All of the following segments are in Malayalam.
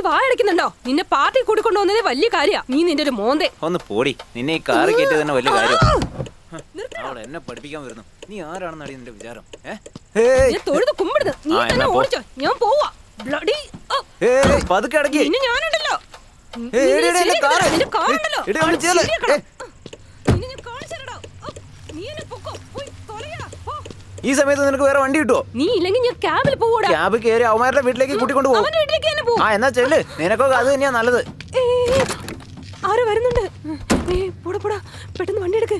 വായടക്കുന്നുണ്ടോ നിന്നെ പാർട്ടി കൂടിക്കൊണ്ടു വന്നതേ വലിയ കാര്യാ. നീ നിന്റെ ഒരു മോന്തേ. ഒന്ന് പോടി. നിന്നെ ഈ കാറ് കയറ്റി തന്നെ വലിയ കാര്യം അവിടെ എന്നെ പഠിപ്പിക്കാൻ വരുന്നു. നീ ആരാണെന്ന് അടി നിന്റെ വിചാരം? തൊഴുത് കുമ്പിടുന്നു. നീ തന്നെ എന്നാ. ഓടിച്ചോ. ഞാൻ പോവാ. ബ്ലഡി പതുക്കെ അടക്കി. ഇനി ഞാനുണ്ടല്ലോ. നിന്റെ കാറുണ്ടല്ലോ. നീ കാണിച്ചുതരാടാ. ഓ, നീ എന്നെ പൊക്കോ. പോയി തൊലയെടാ. പോ. ഈ സമയത്ത് നിനക്ക് വേറെ വണ്ടി കിട്ടുമോ നീ ഇല്ലെങ്കിൽ ഞാൻ ക്യാബിൽ പോകൂടാ ക്യാബ് കയറി അവന്മാരുടെ വീട്ടിലേക്ക് കൂട്ടിക്കൊണ്ട് പോകും. അവന്റെ വീട്ടിലേക്ക് തന്നെ പോകും ആ എന്നാ ചെല്ല്. നിനക്കൊക്കെ അത് തന്നെയാ നല്ലത്. ആരോ വരുന്നുണ്ട്. പോടാ പോടാ. പെട്ടെന്ന് വണ്ടി എടുക്ക്.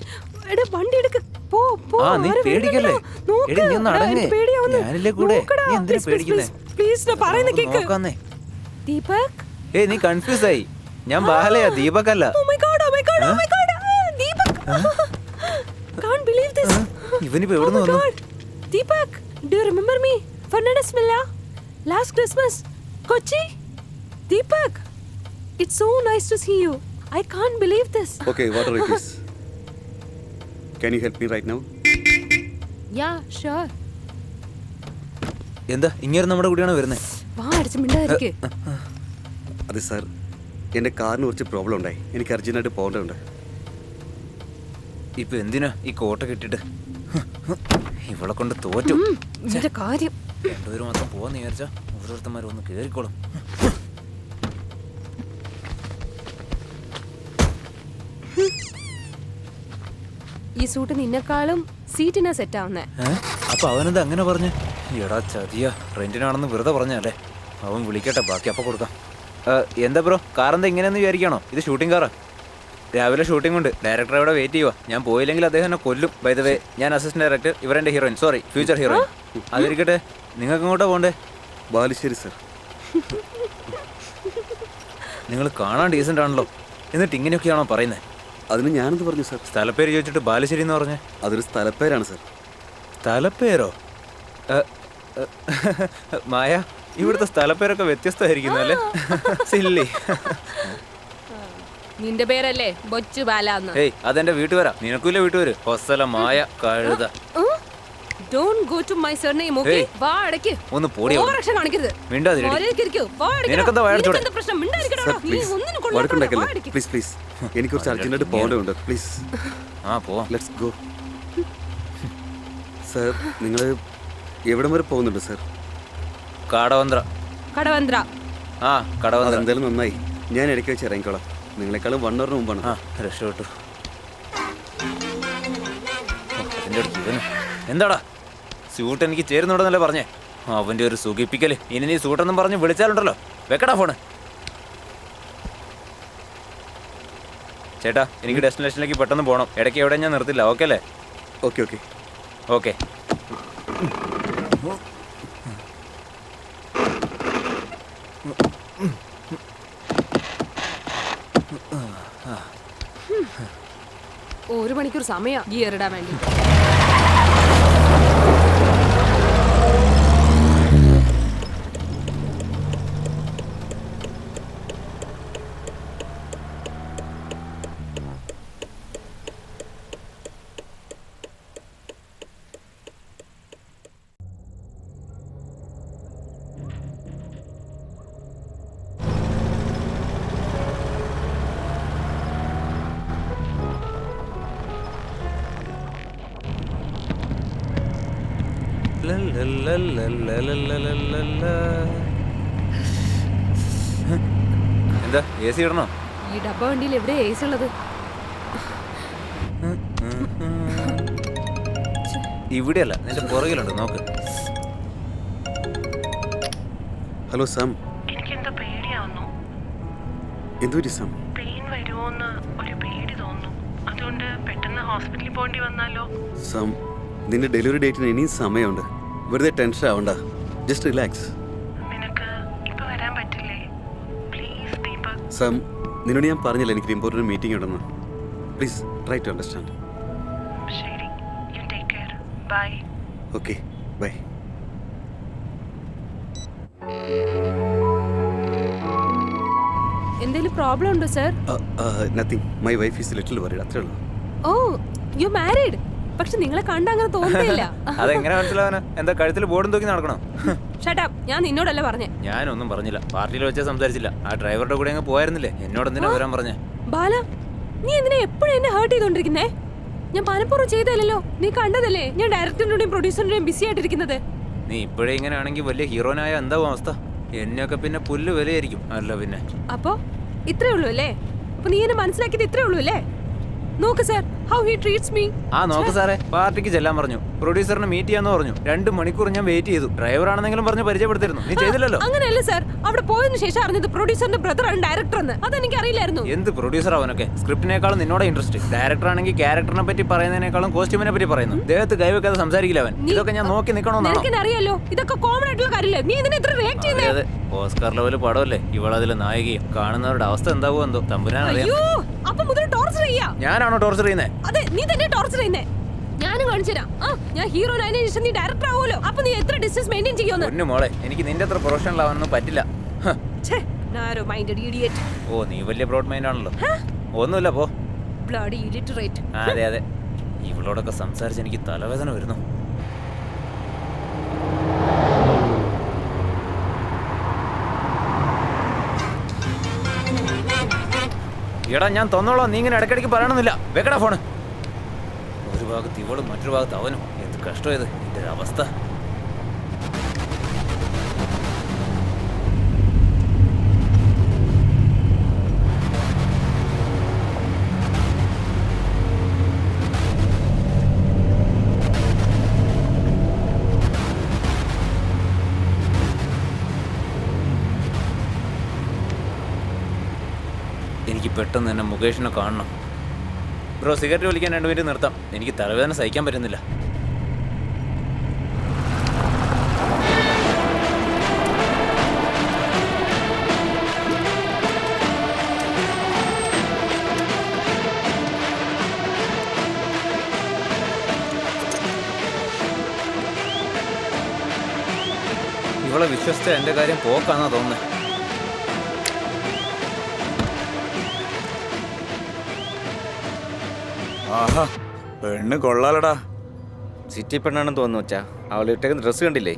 എടാ വണ്ടി എടുക്ക്. പോ പോ. ആ, നീ പേടിക്കല്ലേ? എടി, നീ ഒന്ന് അടങ്ങ്. ഞാനില്ലേ കൂടെ? നീ എന്തിനാ പേടിക്കുന്നേ? പ്ലീസ്. ഞാൻ പറയുന്ന കേക്ക്. നോക്കാന്നേ. ദീപക്? ഏയ് നീ കൺഫ്യൂസ് ആയി ഞാൻ ബാലയാ ദീപക് അല്ല ഓ my God oh my God oh my God Deepak. Can't believe this ഇവനിപ്പോ എവിടെ നിന്ന് വന്നു. Deepak, do you remember me? Fernandez Villa? Last Christmas. Kochi? Deepak, it's so nice to see you. I can't believe this. Okay, whatever it is. Can you help me right now? Yeah, sure. എന്താ ഇങ്ങനെ നമ്മുടെ കൂടെയാണ് വരുന്നത് വാ അടിച്ച് മിണ്ടാതിരിക്ക് അതെ സാർ എന്റെ കാറിന് കുറച്ച് പ്രോബ്ലം ഉണ്ടായി എനിക്ക് അർജന്റായിട്ട് പോകേണ്ടതുണ്ട് ഇപ്പൊ എന്തിനാ ഈ കോട്ട കെട്ടിട്ട് ഇവളെ കൊണ്ട് തോറ്റു. ഇതിന്റെ കാര്യം. രണ്ടുപേരും മാത്രം പോവാന്ന് വിചാരിച്ച ഓരോരുത്തന്മാർ ഒന്ന് കേറിക്കോളും. ഈ സൂട്ട് നിന്നെക്കാളും സീറ്റിനാ സെറ്റ് ആവുന്നേ? അപ്പൊ അവനെന്താ അങ്ങനെ പറഞ്ഞു? എടാ ചതിയ റെന്റിനാണെന്ന് വെറുതെ പറഞ്ഞല്ലേ അവൻ വിളിക്കട്ടെ ബാക്കി അപ്പൊ കൊടുക്കാം. എന്താ ബ്രോ കാറെന്താ ഇങ്ങനെയെന്ന് വിചാരിക്കണോ? ഇത് ഷൂട്ടിംഗ് കാറാ. രാവിലെ ഷൂട്ടിംഗ് ഉണ്ട്. ഡയറക്ടർ അവിടെ വെയിറ്റ് ചെയ്യുക ഞാൻ പോയില്ലെങ്കിൽ അദ്ദേഹം എന്നെ കൊല്ലും. ബൈ ദ വേ ഞാൻ അസിസ്റ്റന്റ് ഡയറക്ടർ ഇവരെന്റെ ഹീറോയിൻ സോറി ഫ്യൂച്ചർ ഹീറോയിൻ അതിരിക്കട്ടെ. നിങ്ങൾക്ക് ഇങ്ങോട്ടാ പോണ്ടേ? ബാലുശ്ശേരി സർ നിങ്ങൾ കാണാൻ ഡീസന്റ് ആണല്ലോ. എന്നിട്ട് ഇങ്ങനെയൊക്കെയാണോ പറയുന്നത് അതിന് ഞാനെന്ത് പറഞ്ഞു സർ സ്ഥലപ്പേര് ചോദിച്ചിട്ട് ബാലുശ്ശേരി എന്ന് പറഞ്ഞേ? അതൊരു സ്ഥലപ്പേരാണ് സർ സ്ഥലപ്പേരോ? മായ ഇവിടുത്തെ സ്ഥലപ്പേരൊക്കെ വ്യത്യസ്തമായിരിക്കുന്നു അല്ലേ സില്ലി നിന്റെ പേരല്ലേ? ബൊച്ചു ബാലാന്ന് ഏയ് അതെന്റെ വീട്ടുപേരാ നിനക്കില്ല വീട്ടുപേര് ഹൊസല മായ കഴുത. Don't go to my surname okay ഏയ്. വാ അടയ്ക്ക്. ഒന്ന് പോടി. കാണിക്കരുത്. ഇരിക്കൂ. വാ. നിനക്കെന്താ? നിനക്കെന്താ പ്രശ്നം? മിണ്ടാതിരിക്കടാ. നീ പ്ലീസ് ഒന്നിനും കൊള്ളാത്തവനാ. വാ വഴക്കുണ്ടാക്കല്ലേ അടയ്ക്ക്. പ്ലീസ് പ്ലീസ് എനിക്ക് കുറച്ച് പോകേണ്ടതുണ്ട് പ്ലീസ് ആ പോവാം ലെറ്റ്സ് ഗോ സർ നിങ്ങൾ എവിടം വരെ പോകുന്നുണ്ട് സർ കാടവന്ത്ര. കടവന്ത്ര. ആ കടവന്ത്ര. അതെന്തായാലും നന്നായി. ഞാൻ ഇടയ്ക്ക് വെച്ച് ഇറങ്ങിക്കോളാം. നിങ്ങളെക്കാളും വൺ അവറിന് മുമ്പാണ്. ആ രക്ഷപ്പെട്ടു. അടുത്ത് ഇവന്. എന്താടാ? സ്യൂട്ട് എനിക്ക് ചേരുന്നുണ്ടെന്നല്ലേ പറഞ്ഞേ? അവന്റെ ഒരു സുഖിപ്പിക്കൽ ഇനി നീ സൂട്ടെന്നും പറഞ്ഞ് വിളിച്ചാലുണ്ടല്ലോ. വെക്കടാ ഫോണ് ചേട്ടാ എനിക്ക് ഡെസ്റ്റിനേഷനിലേക്ക് പെട്ടെന്ന് പോകണം ഇടയ്ക്ക് എവിടെ ഞാൻ നിർത്തില്ല. ഓക്കെ അല്ലേ? ഓക്കെ ഓക്കെ ഓക്കെ ഒരു മണിക്കൂർ സമയം. ഗിയർ ഇടാൻ വേണ്ടി. എന്താ എ സി ഇടണോ? ഈ ഡബ്ബ വണ്ടിയിൽ എവിടെ ഏസ് ഉള്ളത്? ഇവിടെയല്ല നിന്റെ പുറകിലുണ്ട് നോക്ക്. Hello Sam. എനിക്കെന്തോ പേടിയാവുന്നു. എന്തൊരു സാം? പെയിൻ വരുമോന്ന് ഒരു പേടി തോന്നുന്നു. അതുകൊണ്ട് പെട്ടെന്ന് ഹോസ്പിറ്റലിൽ പോകേണ്ടി വന്നാലോ? സാം നിന്റെ ഡെലിവറി ഡേറ്റിന് ഇനിയും സമയമുണ്ട്. വെറുതെ ടെൻഷൻ ആവണ്ട. ജസ്റ്റ് റിലാക്സ് സാം നിന്നോട് ഞാൻ പറഞ്ഞില്ല എനിക്ക് ഇമ്പോർട്ടന്റ് മീറ്റിംഗ് ഉണ്ടെന്ന്? Please try to understand okay bye എന്തെങ്കിലും പ്രോബ്ലം ഉണ്ടോ sir nothing my wife is little worried അത്രേ ഉള്ളൂ. ഓ യു മാരീഡ് പക്ഷെ നിങ്ങളെ കണ്ട അങ്ങനെ തോന്നുന്നില്ല അതെങ്ങനെ മനസ്സിലാവാനാ? എന്താ കഴുത്തിൽ ബോർഡും തൂക്കി നടക്കണോ? ഷട്ടാ ഞാൻ നിന്നോടല്ല പറഞ്ഞേ. ഞാനൊന്നും പറഞ്ഞില്ല. പാർട്ടിയിൽ വെച്ചാൽ സംസാരിച്ചില്ല. ആ ഡ്രൈവറുടെ കൂടെ അങ്ങ് പോയായിരുന്നില്ലേ? എന്നോട് എന്തിനാ വരാൻ പറഞ്ഞേ? ബാല നീ എന്തിനാ എപ്പോഴും എന്നെ ഹേർട്ട് ചെയ്തോണ്ടിരിക്കുന്നേ? ഞാൻ മനഃപൂർവം ചെയ്തല്ലോ നീ കണ്ടതല്ലേ? ഞാൻ ഡയറക്ടറിന്റെയും പ്രൊഡ്യൂസറിന്റെയും ബിസി ആയിട്ടിരിക്കുന്നത്. നീ ഇപ്പോഴേ ഇങ്ങനെ ആണെങ്കിൽ വലിയ ഹീറോനായ എന്താവും അവസ്ഥ? എന്നെയൊക്കെ പിന്നെ പുല്ല് വിലയായിരിക്കും. അല്ല പിന്നെ. അപ്പോ ഇത്രേ ഉള്ളൂ അല്ലേ? അപ്പൊ നീ എന്നെ മനസ്സിലാക്കിയത് ഇത്രേ ഉള്ളൂ അല്ലേ? നോക്ക് sir how he treats me ആ നോക്ക് സാറേ. പാർട്ടിക്ക് ചെല്ലാൻ പറഞ്ഞു. പ്രൊഡ്യൂസറിനെ മീറ്റ് ചെയ്യാന്ന് പറഞ്ഞു. രണ്ട് മണിക്കൂർ ഞാൻ വെയിറ്റ് ചെയ്തു. ഡ്രൈവർ ആണെന്നെങ്കിലും പറഞ്ഞ് പരിചയപ്പെടുത്തിരുന്നു നീ ചെയ്തില്ലല്ലോ? അങ്ങനെയല്ല സർ അവിടെ പോയതിനു ശേഷം അറിഞ്ഞത് പ്രൊഡ്യൂസറിന്റെ ബ്രദർ ആണ് ഡയറക്ടർ എന്ന്. അതെനിക്ക് അറിയില്ലായിരുന്നു എന്ത് പ്രൊഡ്യൂസർ അവനൊക്കെ? സ്ക്രിപ്റ്റിനേക്കാളും നിന്നോട് ഇൻട്രസ്റ്റ് ഡയറക്ടർ ആണെങ്കിൽ ക്യാരക്ടറിനെ പറ്റി പറയുന്നതിനേക്കാളും കോസ്റ്റ്യൂമിനെ പറ്റി പറയുന്നു. ദേഹത്ത് കൈവെക്കാതെ സംസാരിക്കില്ല അവൻ. ഇതൊക്കെ ഞാൻ നോക്കി നിൽക്കണമെന്നാണോ അറിയാലോ ഇതൊക്കെ കോമൺ ആയിട്ടുള്ള കാര്യമില്ല നീ ഇതിനെ ഇത്ര റിയാക്ട് അതെ ചെയ്യുന്നേ? അതെ ഓസ്കാർ ലെവൽ പടമല്ലേ? ഇവളതിലെ നായികയും കാണുന്നവരുടെ അവസ്ഥ എന്താവോ എന്തോ. തമ്പുരാൻ അറിയാം അപ്പൊ മുതൽ ടോർച്ചർ ചെയ്യാ? ഞാനാണോ ടോർച്ചർ ചെയ്യുന്നത് അതെ നീ തന്നെ ടോർച്ചർ ചെയ്യുന്നേ. ഞാനും കാണിച്ചു തരാം. ആ ഞാൻ ഹീറോ ആയതിനു ശേഷം നീ ഡയറക്ടർ ആവുമല്ലോ. അപ്പൊ നീ എത്ര ഡിസ്റ്റൻസ് മെയിന്റെയിൻ ചെയ്യുമെന്ന്? പൊന്നു മോളെ എനിക്ക് നിന്റെ അത്ര പ്രൊഫഷണൽ ആവാനൊന്നും പറ്റില്ല. ഹ. ഛേ നാരോ മൈൻഡഡ് ഇഡിയറ്റ് ഓ നീ വലിയ ബ്രോഡ് മൈൻഡ് ആണല്ലോ. ഒന്നുമില്ല പോ. ബ്ലഡി ഇലിറ്ററേറ്റ് ആ, അതെ അതെ. ഇവളോടൊക്കെ സംസാരിച്ച് എനിക്ക് തലവേദന വരുന്നു. എടാ ഞാൻ തന്നോളാം. നീ ഇങ്ങനെ ഇടയ്ക്കിടയ്ക്ക് പറയണമെന്നില്ല വെക്കടാ ഫോണ്. ഒരു ഭാഗത്ത് ഇവളും മറ്റൊരു ഭാഗത്ത് അവനും. എന്ത് കഷ്ടമായത് എന്റെ അവസ്ഥ. പെട്ടെന്ന് തന്നെ മുകേഷിനെ കാണണം. ബ്രോ സിഗരറ്റ് വലിക്കാൻ രണ്ട് മിനിറ്റ് നിർത്താം. എനിക്ക് തലവേദന സഹിക്കാൻ പറ്റുന്നില്ല. വിശ്വസിച്ച എന്റെ കാര്യം പോക്കാന്നാ തോന്നുന്നത് ആഹാ പെണ്ണ് കൊള്ളാലടാ. സിറ്റി പെണ്ണാണെന്ന് തോന്നുന്നു വെച്ചാ അവൾ ഇട്ടേക്കുന്ന ഡ്രസ്സ് കണ്ടില്ലേ?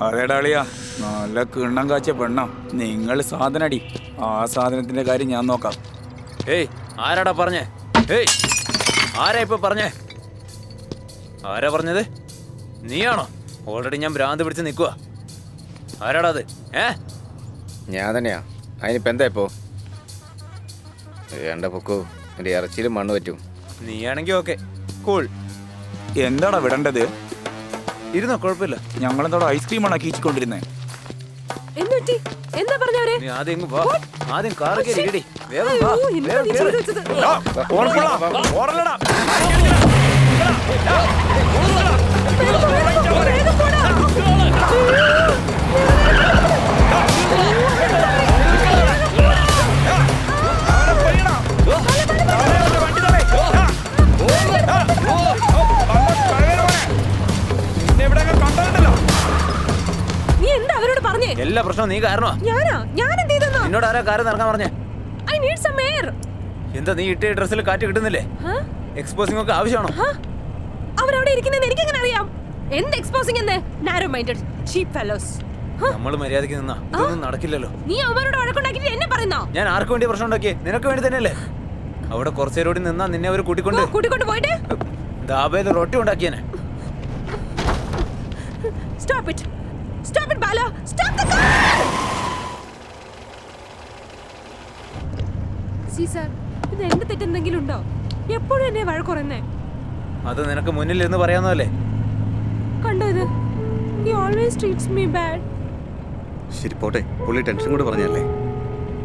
അതേടാ അളിയാ നല്ല കിണ്ണം കാച്ച പെണ്ണാ. നിങ്ങൾ സാധനടി. ആ സാധനത്തിന്റെ കാര്യം ഞാൻ നോക്കാം. ഏയ് ആരാടാ പറഞ്ഞേ? ഏയ് ആരാ ഇപ്പൊ പറഞ്ഞേ? ആരാ പറഞ്ഞത്? നീയാണോ? ഓൾറെഡി ഞാൻ ഭ്രാന്ത് പിടിച്ച് നിൽക്കുക ആരാടാ അത്? ഏ? ഞാൻ തന്നെയാ. അതിനിപ്പോ എന്താ ഇപ്പോ? വേണ്ട പൊക്കോ. എന്റെ ഇറച്ചിയിൽ മണ്ണ് പറ്റും. നീയാണെങ്കി ഓക്കെ കൂൾ എന്താടാ വിടേണ്ടത് ഇരുന്നോ കുഴപ്പമില്ല ഞങ്ങളെന്തോടെ ഐസ്ക്രീമാണ് കീച്ചിക്കൊണ്ടിരുന്നേ എന്തുപറ്റി എന്താ പറഞ്ഞവരെ നീ ആദ്യം ഇങ്ങ് വാ ആദ്യം കാറ് കയറി ഇടി വേഗം വാ അയ്യോ, എന്താ വേഗം നീ കേറ്. ചെയ്തു വെച്ചത്? വേഗം പോടാ. നീ എല്ലാ പ്രശ്നവും നീ കാരണമാ. ഞാനാ? ഞാൻ എന്ത് ചെയ്തെന്നോ? നിന്നോട് ആരാ കാര്യം നടക്കാൻ പറഞ്ഞേ? ഐ നീഡ് സം എയർ എന്താ നീ ഇട്ട ഡ്രസ്സിൽ കാറ്റ് കിട്ടുന്നില്ലേ? എക്സ്പോസിംഗ് ഒക്കെ ആവശ്യമാണോ? അവർ അവിടെ ഇരിക്കുന്നത് എനിക്ക് എങ്ങനെ അറിയാം എന്ത് എക്സ്പോസിംഗ് എന്ന്? നാരോ മൈൻഡഡ് ചീപ്പ് ഫെലോസ് നമ്മൾ മര്യാദയ്ക്ക് നിന്നാ. ഇതൊന്നും നടക്കില്ലല്ലോ. നീ അവരോട് വഴക്കുണ്ടാക്കി എന്നെ പറയുന്നോ? ഞാൻ ആർക്ക് വേണ്ടി പ്രശ്നം ഉണ്ടാക്കി നിനക്ക് വേണ്ടി തന്നെയല്ലേ? അവിടെ കുറച്ചേരോടി നിന്നാ നിന്നെ അവർ കൂട്ടിക്കൊണ്ട് കൂട്ടിക്കൊണ്ട് പോയിട്ട്? ദാബയിൽ റൊട്ടി ഉണ്ടാക്കിയനെ. Stop it stop it, Bala Stop the car! See sir ഇത് എന്റെ തെറ്റെന്തെങ്കിലും ഉണ്ടോ? എപ്പോഴും എന്നെ വഴക്കുറയുന്നേ അത് നിനക്ക് മുന്നിൽ ഇരുന്ന് പറയാവുന്നതല്ലേ? കണ്ടോ ഇത്? He always treats me bad ശരി പോട്ടെ. പുള്ളി ടെൻഷൻ കൂടെ പറഞ്ഞല്ലേ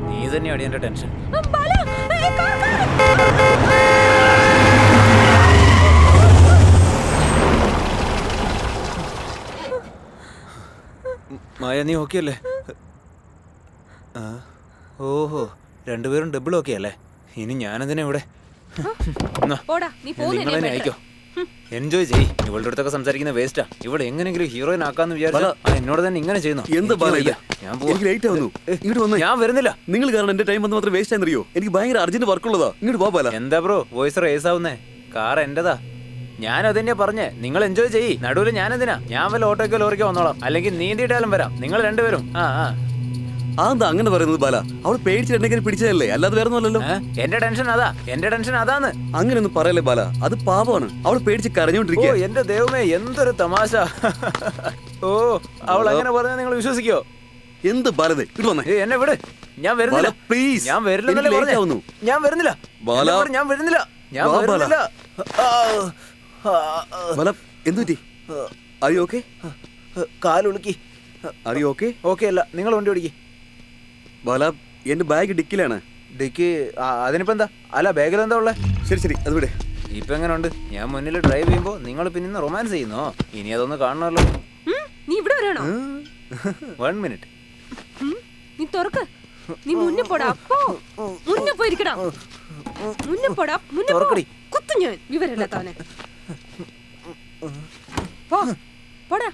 നീ തന്നെയാണ് എന്റെ ടെൻഷൻ. ബാല ഏ, കാർ, കാർ. മായ നീ ഓക്കെ അല്ലേ? ആ, ഓഹോ രണ്ടുപേരും ഡബിൾ ഓക്കെ അല്ലേ? ഇനി ഞാനെന്തിനാ ഇവിടെ? നിങ്ങളെന്നെ പോടാ നീ നിങ്ങൾ പോകുന്ന അയക്കോ? എൻജോയ് ചെയ് ഇവളുടെ അടുത്തൊക്കെ സംസാരിക്കുന്ന വേസ്റ്റാ ഇവിടെ എങ്ങനെങ്കിലും ഹീറോയിൻ ആക്കാന്ന് വിചാരിച്ചു എന്നോട് തന്നെ ഇങ്ങനെ ചെയ്യുന്നു? എന്ത്? ഞാൻ ഇവിടെ ലേറ്റ് ആവുന്നു. ഇങ്ങോട്ട് വന്നേ. ഞാൻ വരുന്നില്ല. നിങ്ങൾ കാരണം എന്റെ ടൈം വന്ന് മാത്രം വേസ്റ്റ് ആണെന്നറിയോ എനിക്ക് ഭയങ്കര അർജന്റ് വർക്ക് ഉള്ളതാ. ഇങ്ങോട്ട് പോ പാല എന്താ ബ്രോ വോയിസ് റേസ് ആവുന്നേ. കാർ എന്റേതാ? ഞാൻ അതന്നെ പറഞ്ഞേ. നിങ്ങൾ എൻജോയ് ചെയ്യ്. നടുവിൽ ഞാൻ എന്തിനാ ഞാൻ വല്ല ഓട്ടോയ്ക്കോ ലോറിക്കോ വന്നോളാം. അല്ലെങ്കിൽ നീന്തിയിട്ടാലും വരാം. നിങ്ങൾ രണ്ടുപേരും. ആ ആ. അതെന്താ അങ്ങനെ പറയുന്നത് ബാല? അവൾ പേടിച്ചിട്ടുണ്ടെങ്കിൽ പിടിച്ചതല്ലേ? അല്ലാതെ വേറെ ഒന്നുമല്ലല്ലോ. എന്റെ ടെൻഷൻ അതാ. എന്റെ ടെൻഷൻ അതാന്ന്. അങ്ങനെയൊന്നും പറയല്ലേ ബാല? അത് പാപമാണ് അവൾ പേടിച്ച് ഓ കരഞ്ഞോണ്ടിരിക്കുക എന്റെ ദൈവമേ എന്തൊരു തമാശ. ഓ അവൾ അങ്ങനെ പറഞ്ഞാൽ നിങ്ങൾ വിശ്വസിക്കോ? എന്ത് ബാലത്? ഇട്ട് വന്നേ. എന്നെ വിട്. ഞാൻ വരുന്നില്ല. പ്ലീസ് ഞാൻ വരുന്നില്ല ഞാൻ വരുന്നില്ല. ഞാൻ വരുന്നില്ല. ഞാൻ. വരുന്നില്ല. ആ, ആ, ആ, ബാല എന്തു പറ്റി അരി ഓക്കെ കാലുളുക്കി അരി ഓക്കെ ഓക്കെ അല്ല നിങ്ങൾ വണ്ടി ഓടിക്ക്. ബാല എന്റെ ബാഗ് ഡിക്കിലാണ്. ഡിക്ക് അതിനിപ്പോ എന്താ? അല്ല ബാഗിൽ എന്താ ഉള്ളത് ശരി ശരി അത് വിടെ. ഇപ്പൊ എങ്ങനെ ഉണ്ട് ഞാൻ മുന്നിൽ ഡ്രൈവ് ചെയ്യുമ്പോ നിങ്ങൾ പിന്നെ റൊമാൻസ് ചെയ്യുന്നോ? ഇനി അതൊന്ന് കാണണമല്ലോ. നീ ഇവിടെ വരാണോ? വൺ മിനിറ്റ് നീ തുറക്ക്. നീ മുന്നേ പോടാ പോ. മുന്നേ പോയിരിക്കടാ. മുന്നേ പോടാ മുന്നേ. കുത്തു ഞാൻ വിവരമില്ലാത്തവനെ. പോ പോടാ